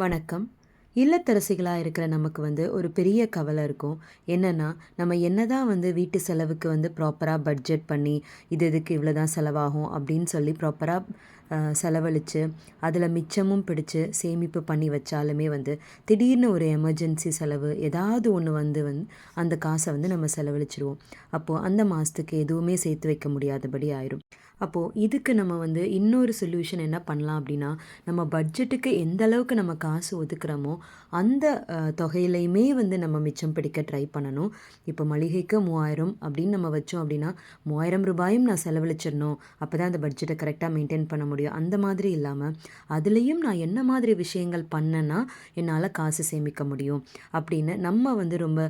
வணக்கம். இல்லத்தரசிகளாக இருக்கிற நமக்கு வந்து ஒரு பெரிய கவலை இருக்கும். என்னென்னா நம்ம என்ன தான் வந்து வீட்டு செலவுக்கு வந்து ப்ராப்பராக பட்ஜெட் பண்ணி இது இதுக்கு இவ்வளோ தான் செலவாகும் அப்படின்னு சொல்லி ப்ராப்பராக செலவழித்து அதில் மிச்சமும் பிடிச்சு சேமிப்பு பண்ணி வச்சாலுமே வந்து திடீர்னு ஒரு எமர்ஜென்சி செலவு ஏதாவது ஒன்று வந்து வந்து அந்த காசை வந்து நம்ம செலவழிச்சிருவோம். அப்போது அந்த மாதத்துக்கு எதுவுமே சேர்த்து வைக்க முடியாதபடி ஆயிரும். அப்போது இதுக்கு நம்ம வந்து இன்னொரு சொல்யூஷன் என்ன பண்ணலாம் அப்படின்னா நம்ம பட்ஜெட்டுக்கு எந்த அளவுக்கு நம்ம காசு ஒதுக்குறோமோ அந்த தொகையிலையுமே வந்து நம்ம மிச்சம் பிடிக்க ட்ரை பண்ணணும். இப்போ மளிகைக்கு மூவாயிரம் அப்படின்னு நம்ம வச்சோம் அப்படின்னா மூவாயிரம் ரூபாயும் நான் செலவழிச்சிடணும். அப்போ தான் அந்த பட்ஜெட்டை கரெக்டாக மெயின்டைன் பண்ண முடியும். அந்த மாதிரி இல்லாமல் அதுலேயும் நான் என்ன மாதிரி விஷயங்கள் பண்ணேன்னா என்னால் காசு சேமிக்க முடியும். அப்படின்னு நம்ம வந்து ரொம்ப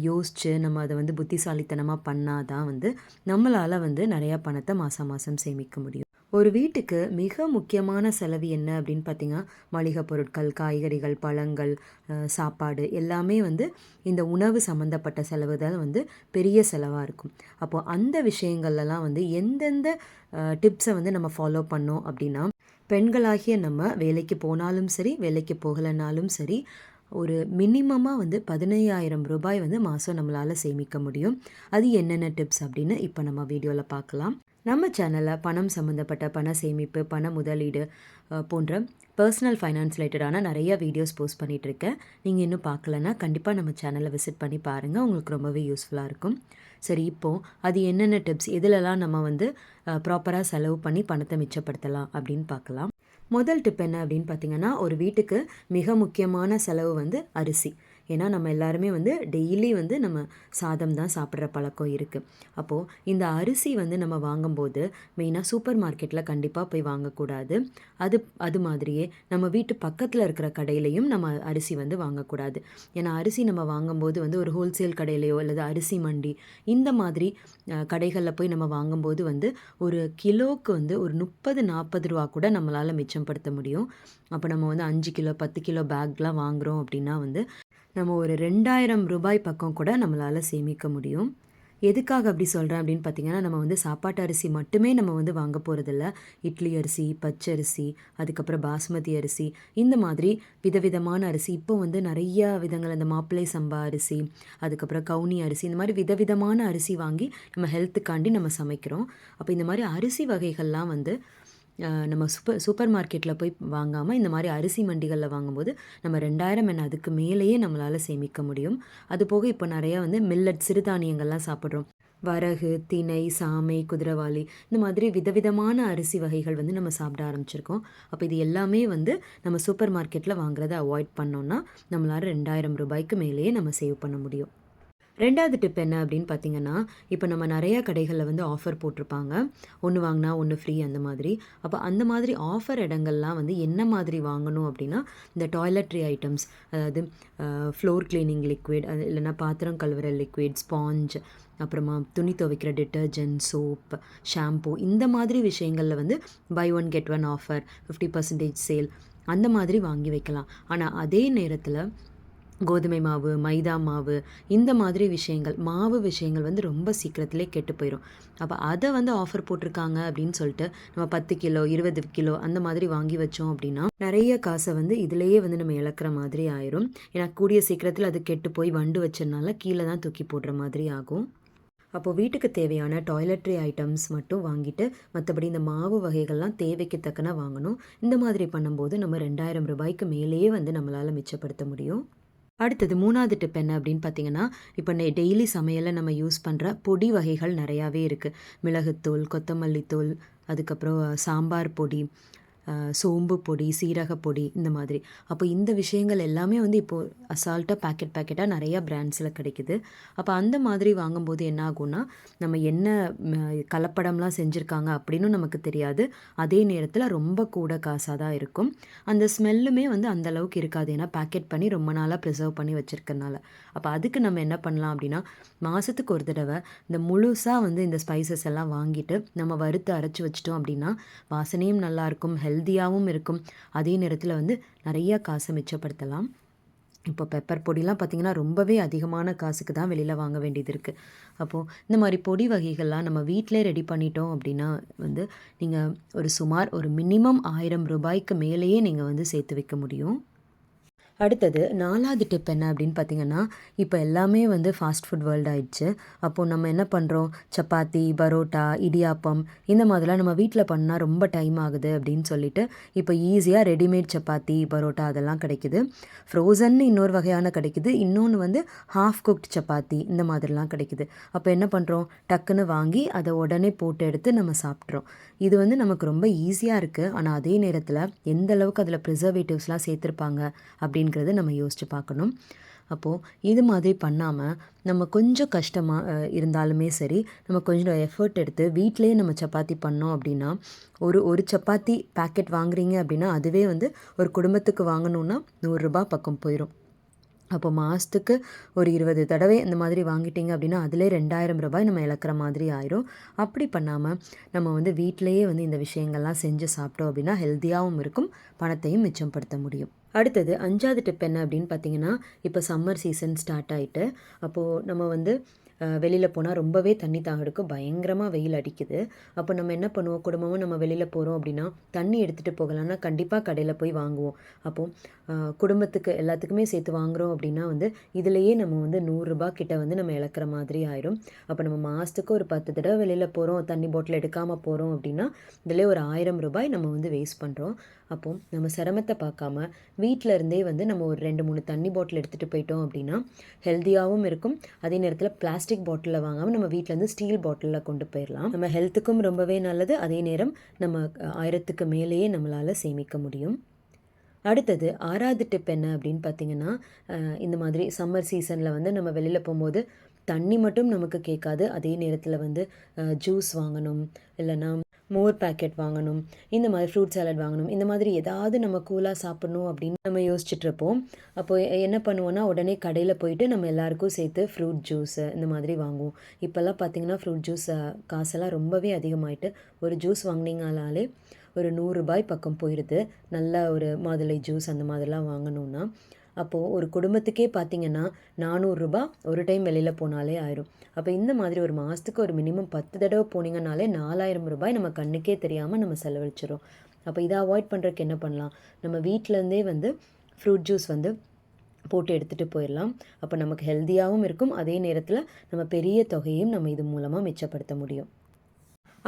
யோசித்து யோசிச்சு நம்ம அதை வந்து புத்திசாலித்தனமாக பண்ணாதான் வந்து நம்மளால் வந்து நிறையா பணத்தை மாதம் மாதம் சேமிக்க முடியும். ஒரு வீட்டுக்கு மிக முக்கியமான செலவு என்ன அப்படின்னு பார்த்தீங்கன்னா மளிகை பொருட்கள் காய்கறிகள் பழங்கள் சாப்பாடு எல்லாமே வந்து இந்த உணவு சம்மந்தப்பட்ட செலவு தான் வந்து பெரிய செலவாக இருக்கும். அப்போது அந்த விஷயங்கள்லாம் வந்து எந்தெந்த டிப்ஸை வந்து நம்ம ஃபாலோ பண்ணோம் அப்படின்னா பெண்களாகிய நம்ம வேலைக்கு போனாலும் சரி வேலைக்கு போகலைனாலும் சரி ஒரு மினிமமாக வந்து பதினையாயிரம் ரூபாய் வந்து மாதம் நம்மளால் சேமிக்க முடியும். அது என்னென்ன டிப்ஸ் அப்படின்னு இப்போ நம்ம வீடியோவில் பார்க்கலாம். நம்ம சேனலில் பணம் சம்மந்தப்பட்ட பண சேமிப்பு பண முதலீடு போன்ற பர்சனல் ஃபைனான்ஸ் ரிலேட்டடான நிறைய வீடியோஸ் போஸ்ட் பண்ணிகிட்ருக்கேன் நீங்கள் இன்னும் பார்க்கலன்னா கண்டிப்பாக நம்ம சேனலை விசிட் பண்ணி பாருங்கள் உங்களுக்கு ரொம்பவே யூஸ்ஃபுல்லாக இருக்கும். சரி இப்போது அது என்னென்ன டிப்ஸ் எதுலலாம் நம்ம வந்து ப்ராப்பராக செலவு பண்ணி பணத்தை மிச்சப்படுத்தலாம் அப்படின்னு பார்க்கலாம். முதல் டிப் என்ன அப்படின்னு பார்த்தீங்கன்னா ஒரு வீட்டுக்கு மிக முக்கியமான செலவு வந்து அரிசி. ஏன்னா நம்ம எல்லாருமே வந்து டெய்லி வந்து நம்ம சாதம் தான் சாப்பிட்ற பழக்கம் இருக்குது அப்போது இந்த அரிசி வந்து நம்ம வாங்கும்போது மெயினாக சூப்பர் மார்க்கெட்டில் கண்டிப்பாக போய் வாங்கக்கூடாது. அது அது மாதிரியே நம்ம வீட்டு பக்கத்தில் இருக்கிற கடையிலையும் நம்ம அரிசி வந்து வாங்கக்கூடாது. ஏன்னா அரிசி நம்ம வாங்கும்போது வந்து ஒரு ஹோல்சேல் கடையிலையோ அல்லது அரிசி மண்டி இந்த மாதிரி கடைகளில் போய் நம்ம வாங்கும்போது வந்து ஒரு கிலோவுக்கு வந்து ஒரு முப்பது நாற்பது ரூபா கூட நம்மளால் மிச்சப்படுத்த முடியும். அப்போ நம்ம வந்து அஞ்சு கிலோ பத்து கிலோ பேக்லாம் வாங்குகிறோம் அப்படின்னா வந்து நம்ம ஒரு ரெண்டாயிரம் ரூபாய் பக்கம் கூட நம்மளால் சேமிக்க முடியும். எதுக்காக அப்படி சொல்கிறேன் அப்படின்னு பார்த்தீங்கன்னா நம்ம வந்து சாப்பாட்டு அரிசி மட்டுமே நம்ம வந்து வாங்க போகிறதில்ல இட்லி அரிசி பச்சரிசி அதுக்கப்புறம் பாஸ்மதி அரிசி இந்த மாதிரி விதவிதமான அரிசி. இப்போ வந்து நிறைய விதங்கள் அந்த மாப்பிள்ளை சம்பா அரிசி அதுக்கப்புறம் கவுனி அரிசி இந்த மாதிரி விதவிதமான அரிசி வாங்கி நம்ம ஹெல்த்துக்காண்டி நம்ம சமைக்கிறோம். அப்போ இந்த மாதிரி அரிசி வகைகள்லாம் வந்து நம்ம சூப்பர் சூப்பர் மார்க்கெட்டில் போய் வாங்காமல் இந்த மாதிரி அரிசி மண்டிகளில் வாங்கும்போது நம்ம ரெண்டாயிரம் என்ன அதுக்கு மேலேயே நம்மளால் சேமிக்க முடியும். அது போக இப்போ நிறையா வந்து மில்லட் சிறுதானியங்கள்லாம் சாப்பிட்றோம். வரகு திணை சாமை குதிரவாளி இந்த மாதிரி விதவிதமான அரிசி வகைகள் வந்து நம்ம சாப்பிட ஆரம்பிச்சிருக்கோம். அப்போ இது எல்லாமே வந்து நம்ம சூப்பர் மார்க்கெட்டில் வாங்குறதை அவாய்ட் பண்ணோன்னா நம்மளால் ரெண்டாயிரம் ரூபாய்க்கு மேலேயே நம்ம சேவ் பண்ண முடியும். ரெண்டாவது டிப் என்ன அப்படின்னு பார்த்தீங்கன்னா இப்போ நம்ம நிறையா கடைகளில் வந்து ஆஃபர் போட்டிருப்பாங்க. ஒன்று வாங்கினா ஒன்று ஃப்ரீ அந்த மாதிரி. அப்போ அந்த மாதிரி ஆஃபர் இடங்கள்லாம் வந்து என்ன மாதிரி வாங்கணும் அப்படின்னா இந்த டாய்லெட்ரி ஐட்டம்ஸ் அதாவது ஃப்ளோர் கிளீனிங் லிக்விட் அது இல்லைன்னா பாத்திரம் கழுவுற லிக்விட் ஸ்பாஞ்ச் அப்புறமா துணி துவைக்கிற டிட்டர்ஜென்ட் சோப் ஷாம்பூ இந்த மாதிரி விஷயங்களில் வந்து buy one get one offer fifty percentage sale அந்த மாதிரி வாங்கி வைக்கலாம். ஆனால் அதே நேரத்தில் கோதுமை மாவு மைதா மாவு இந்த மாதிரி விஷயங்கள் மாவு விஷயங்கள் வந்து ரொம்ப சீக்கிரத்திலே கெட்டு போயிடும் அப்போ அதை வந்து ஆஃபர் போட்டிருக்காங்க அப்படின்னு சொல்லிட்டு நம்ம பத்து கிலோ இருபது கிலோ அந்த மாதிரி வாங்கி வச்சோம் அப்படின்னா நிறைய காசை வந்து இதுலேயே வந்து நம்ம இழக்கிற மாதிரி ஆயிரும். ஏன்னா கூடிய சீக்கிரத்தில் அது கெட்டு போய் வண்டு வச்சதுனால கீழே தான் தூக்கி போடுற மாதிரி ஆகும். அப்போது வீட்டுக்கு தேவையான டாய்லெட்ரி ஐட்டம்ஸ் மட்டும் வாங்கிட்டு மற்றபடி இந்த மாவு வகைகள்லாம் தேவைக்கு தக்கன வாங்கணும். இந்த மாதிரி பண்ணும்போது நம்ம ரெண்டாயிரம் ரூபாய்க்கு மேலேயே வந்து நம்மளால் மிச்சப்படுத்த முடியும். அடுத்தது மூணாவது டிப் என்ன அப்படின்னு பார்த்தீங்கன்னா இப்போ டெய்லி சமையலில் நம்ம யூஸ் பண்ணுற பொடி வகைகள் நிறையாவே இருக்குது மிளகுத்தூள் கொத்தமல்லித்தூள் அதுக்கப்புறம் சாம்பார் பொடி சோம்பு பொடி சீரக பொடி இந்த மாதிரி. அப்போ இந்த விஷயங்கள் எல்லாமே வந்து இப்போது அசால்ட்டாக பேக்கெட் பேக்கெட்டாக நிறையா பிராண்ட்ஸில் கிடைக்குது. அப்போ அந்த மாதிரி வாங்கும்போது என்ன ஆகும்னா நம்ம என்ன கலப்படம்லாம் செஞ்சுருக்காங்க அப்படின்னு நமக்கு தெரியாது. அதே நேரத்தில் ரொம்ப கூட காசாக தான் இருக்கும். அந்த ஸ்மெல்லுமே வந்து அந்த அளவுக்கு இருக்காது. ஏன்னா பேக்கெட் பண்ணி ரொம்ப நாளாக ப்ரிசர்வ் பண்ணி வச்சுருக்கனால அப்போ அதுக்கு நம்ம என்ன பண்ணலாம் அப்படின்னா மாதத்துக்கு ஒரு தடவை இந்த முழுசாக வந்து இந்த ஸ்பைசஸ் எல்லாம் வாங்கிட்டு நம்ம வறுத்து அரைச்சி வச்சிட்டோம் அப்படின்னா வாசனையும் நல்லா இருக்கும் ஹெல்த்தியாகவும் இருக்கும். அதே நேரத்தில் வந்து நிறைய காசை மிச்சப்படுத்தலாம். இப்போ பெப்பர் பொடிலாம் பார்த்திங்கன்னா ரொம்பவே அதிகமான காசுக்கு தான் வெளியில் வாங்க வேண்டியது இருக்குது அப்போது இந்த மாதிரி பொடி வகைகள்லாம் நம்ம வீட்டிலே ரெடி பண்ணிட்டோம் அப்படின்னா வந்து நீங்கள் ஒரு சுமார் ஒரு மினிமம் ஆயிரம் ரூபாய்க்கு மேலேயே நீங்கள் வந்து சேர்த்து வைக்க முடியும். அடுத்தது நாலாவது டிப் என்ன அப்படின்னு பார்த்தீங்கன்னா இப்போ எல்லாமே வந்து ஃபாஸ்ட் ஃபுட் வேர்ல்டு ஆயிடுச்சு. அப்போது நம்ம என்ன பண்ணுறோம் சப்பாத்தி பரோட்டா இடியாப்பம் இந்த மாதிரிலாம் நம்ம வீட்டில் பண்ணால் ரொம்ப டைம் ஆகுது அப்படின்னு சொல்லிட்டு இப்போ ஈஸியாக ரெடிமேட் சப்பாத்தி பரோட்டா அதெல்லாம் கிடைக்குது. ஃப்ரோசன்னு இன்னொரு வகையான கிடைக்குது. இன்னொன்று வந்து ஹாஃப் குக்ட் சப்பாத்தி இந்த மாதிரிலாம் கிடைக்குது. அப்போ என்ன பண்ணுறோம் டக்குன்னு வாங்கி அதை உடனே போட்டு எடுத்து நம்ம சாப்பிட்றோம். இது வந்து நமக்கு ரொம்ப ஈஸியாக இருக்குது ஆனால் அதே நேரத்தில் எந்த அளவுக்கு அதில் ப்ரிசர்வேட்டிவ்ஸ்லாம் சேர்த்துருப்பாங்க அப்படிங்கிறத நம்ம யோசித்து பார்க்கணும். அப்போது இது மாதிரி பண்ணாமல் நம்ம கொஞ்சம் கஷ்டமாக இருந்தாலுமே சரி நம்ம கொஞ்சம் எஃபர்ட் எடுத்து வீட்டிலேயே நம்ம சப்பாத்தி பண்ணோம் அப்படின்னா ஒரு ஒரு சப்பாத்தி பேக்கெட் வாங்குறீங்க அப்படின்னா அதுவே வந்து ஒரு குடும்பத்துக்கு வாங்கணுன்னா நூறுரூபா பக்கம் போயிடும் அப்போ மாதத்துக்கு ஒரு இருபது தடவை இந்த மாதிரி வாங்கிட்டீங்க அப்படின்னா அதிலே ரெண்டாயிரம் ரூபாய் நம்ம இழக்கிற மாதிரி ஆயிரும். அப்படி பண்ணாமல் நம்ம வந்து வீட்டிலையே வந்து இந்த விஷயங்கள்லாம் செஞ்சு சாப்பிட்டோம் அப்படின்னா ஹெல்த்தியாகவும் இருக்கும் பணத்தையும் மிச்சப்படுத்த முடியும். அடுத்தது அஞ்சாவது டிப் என்ன அப்படின்னு பார்த்தீங்கன்னா இப்போ சம்மர் சீசன் ஸ்டார்ட் ஆகிட்டு அப்போது நம்ம வந்து வெளியில் போனால் ரொம்பவே தண்ணி தாக எடுக்கும். பயங்கரமாக வெயில் அடிக்குது. அப்போ நம்ம என்ன பண்ணுவோம்? குடும்பமும் நம்ம வெளியில் போகிறோம் அப்படின்னா தண்ணி எடுத்துகிட்டு போகலான்னா கண்டிப்பாக கடையில் போய் வாங்குவோம். அப்போது குடும்பத்துக்கு எல்லாத்துக்குமே சேர்த்து வாங்குகிறோம் அப்படின்னா வந்து இதுலேயே நம்ம வந்து நூறுரூபா கிட்ட வந்து நம்ம இழக்கிற மாதிரி ஆயிரும். அப்போ நம்ம மாதத்துக்கு ஒரு பத்து தடவை வெளியில் போகிறோம் தண்ணி பாட்டில் எடுக்காமல் போகிறோம் அப்படின்னா இதிலே ஒரு ஆயிரம் ரூபாய் நம்ம வந்து வேஸ்ட் பண்ணுறோம் அப்போது நம்ம சிரமத்தை பார்க்காம வீட்டில் இருந்தே வந்து நம்ம ஒரு ரெண்டு மூணு தண்ணி பாட்டில் எடுத்துகிட்டு போயிட்டோம் அப்படின்னா ஹெல்த்தியாகவும் இருக்கும். அதே நேரத்தில் பிளாஸ்டிக் பாட்டிலில் வாங்காமல் நம்ம வீட்டிலேருந்து ஸ்டீல் பாட்டிலில் கொண்டு போயிடலாம் நம்ம ஹெல்த்துக்கும் ரொம்பவே நல்லது. அதே நேரம் நம்ம ஆயிரத்துக்கு மேலேயே நம்மளால் சேமிக்க முடியும். அடுத்தது ஆறாவது டிப் என்ன அப்படின்னு பார்த்தீங்கன்னா இந்த மாதிரி சம்மர் சீசனில் வந்து நம்ம வெளியில் போகும்போது தண்ணி மட்டும் நமக்கு கேட்காது. அதே நேரத்தில் வந்து ஜூஸ் வாங்கணும். இல்லைன்னா மோர் பேக்கெட் வாங்கணும் இந்த மாதிரி ஃப்ரூட் சாலட் வாங்கணும் இந்த மாதிரி ஏதாவது நம்ம கூலாக சாப்பிட்ணும் அப்படின்னு நம்ம யோசிச்சுட்ருப்போம் அப்போ என்ன பண்ணுவோன்னா உடனே கடையில் போயிட்டு நம்ம எல்லாருக்கும் சேர்த்து ஃப்ரூட் ஜூஸு இந்த மாதிரி வாங்குவோம். இப்போல்லாம் பார்த்தீங்கன்னா ஃப்ரூட் ஜூஸ் காசெல்லாம் ரொம்பவே அதிகமாயிட்டு ஒரு ஜூஸ் வாங்கினீங்கனாலே ஒரு நூறுரூபாய் பக்கம் போயிடுது நல்ல ஒரு மாதுளை ஜூஸ் அந்த மாதிரிலாம் வாங்கணுன்னா அப்போது ஒரு குடும்பத்துக்கே பார்த்திங்கன்னா நானூறுரூபா ஒரு டைம் வெளியில் போனாலே ஆயிரும். அப்போ இந்த மாதிரி ஒரு மாதத்துக்கு ஒரு மினிமம் பத்து தடவை போனீங்கனாலே நாலாயிரம் ரூபாய் நம்ம கண்ணுக்கே தெரியாமல் நம்ம செலவழிச்சிடும் அப்போ இதை அவாய்ட் பண்ணுறதுக்கு என்ன பண்ணலாம்? நம்ம வீட்டிலேருந்தே வந்து ஃப்ரூட் ஜூஸ் வந்து போட்டு எடுத்துகிட்டு போயிடலாம் அப்போ நமக்கு ஹெல்த்தியாகவும் இருக்கும். அதே நேரத்தில் நம்ம பெரிய தொகையும் நம்ம இது மூலமாக மிச்சப்படுத்த முடியும்.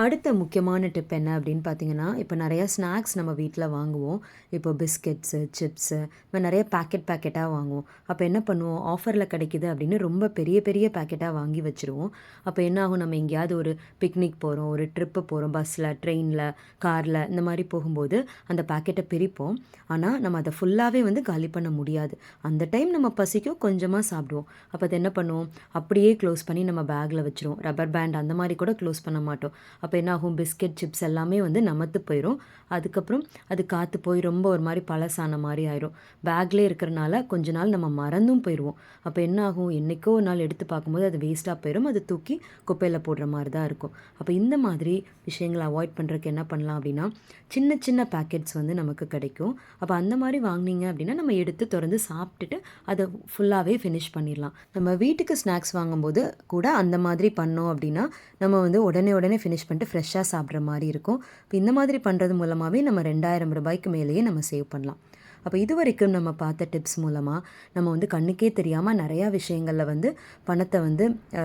அடுத்த முக்கியமான டிப் என்ன அப்படின்னு பார்த்தீங்கன்னா இப்போ நிறையா ஸ்நாக்ஸ் நம்ம வீட்டில் வாங்குவோம். இப்போ பிஸ்கெட்ஸு சிப்ஸு இப்போ நிறைய பேக்கெட் பேக்கெட்டாக வாங்குவோம். அப்போ என்ன பண்ணுவோம்? ஆஃபரில் கிடைக்கிது அப்படின்னு ரொம்ப பெரிய பெரிய பேக்கெட்டாக வாங்கி வச்சுருவோம். அப்போ என்ன ஆகும்? நம்ம எங்கேயாவது ஒரு பிக்னிக் போகிறோம் ஒரு ட்ரிப்பு போகிறோம் பஸ்ஸில் ட்ரெயினில் காரில் இந்த மாதிரி போகும்போது அந்த பேக்கெட்டை பிரிப்போம். ஆனால் நம்ம அதை ஃபுல்லாகவே வந்து காலி பண்ண முடியாது. அந்த டைம் நம்ம பசிக்கும் கொஞ்சமாக சாப்பிடுவோம். அப்போ அதை என்ன பண்ணுவோம்? அப்படியே க்ளோஸ் பண்ணி நம்ம பேக்கில் வச்சுருவோம். ரப்பர் பேண்ட் அந்த மாதிரி கூட க்ளோஸ் பண்ண மாட்டோம். அப்போ என்ன ஆகும் பிஸ்கெட் சிப்ஸ் எல்லாமே வந்து நமத்து போயிடும் அதுக்கப்புறம் அது காற்று போய் ரொம்ப ஒரு மாதிரி பழசான மாதிரி ஆயிரும். பேக்லேயே இருக்கிறனால கொஞ்ச நாள் நம்ம மறந்தும் போயிடுவோம் அப்போ என்ன ஆகும் என்றைக்கோ ஒரு நாள் எடுத்து பார்க்கும்போது அது வேஸ்ட்டாக போயிடும் அது தூக்கி குப்பையில் போடுற மாதிரி தான் இருக்கும். அப்போ இந்த மாதிரி விஷயங்களை அவாய்ட் பண்ணுறதுக்கு என்ன பண்ணலாம் அப்படின்னா சின்ன சின்ன பேக்கெட்ஸ் வந்து நமக்கு கிடைக்கும். அப்போ அந்த மாதிரி வாங்கினீங்க அப்படின்னா நம்ம எடுத்து திறந்து சாப்பிட்டுட்டு அதை ஃபுல்லாகவே ஃபினிஷ் பண்ணிடலாம். நம்ம வீட்டுக்கு ஸ்நாக்ஸ் வாங்கும்போது கூட அந்த மாதிரி பண்ணோம் அப்படின்னா நம்ம வந்து உடனே உடனே ஃபினிஷ் பண்ணி பண்ணிட்டு ஃப்ரெஷ்ஷாக சாப்பிட்ற மாதிரி இருக்கும். இப்போ இந்த மாதிரி பண்ணுறது மூலமாகவே நம்ம ரெண்டாயிரம் ரூபாய்க்கு மேலேயே நம்ம சேவ் பண்ணலாம். அப்போ இது வரைக்கும் நம்ம பார்த்த டிப்ஸ் மூலமாக நம்ம வந்து கண்ணுக்கே தெரியாமல் நிறையா விஷயங்களில் வந்து பணத்தை வந்து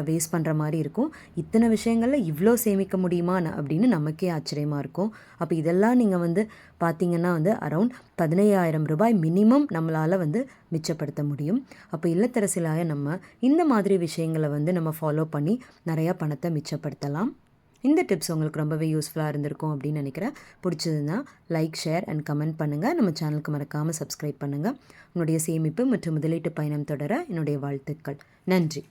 வேஸ்ட் பண்ணுற மாதிரி இருக்கும். இத்தனை விஷயங்களில் இவ்வளோ சேமிக்க முடியுமா அப்படின்னு நமக்கே ஆச்சரியமாக இருக்கும். அப்போ இதெல்லாம் நீங்கள் வந்து பார்த்தீங்கன்னா வந்து அரவுண்ட் பதினையாயிரம் ரூபாய் மினிமம் நம்மளால் வந்து மிச்சப்படுத்த முடியும். அப்போ இல்லத்தரசிலாய நம்ம இந்த மாதிரி விஷயங்களை வந்து நம்ம ஃபாலோ பண்ணி நிறையா பணத்தை மிச்சப்படுத்தலாம். இந்த டிப்ஸ் உங்களுக்கு ரொம்பவே யூஸ்ஃபுல்லாக இருந்திருக்கும் அப்படின்னு நினைக்கிறேன். பிடிச்சதுன்னா லைக் ஷேர் அண்ட் கமெண்ட் பண்ணுங்கள் நம்ம சேனலுக்கு மறக்காமல் சப்ஸ்கிரைப் பண்ணுங்கள் உன்னுடைய சேமிப்பு மற்றும் முதலீட்டு பயணம் தொடர என்னுடைய வாழ்த்துக்கள். நன்றி.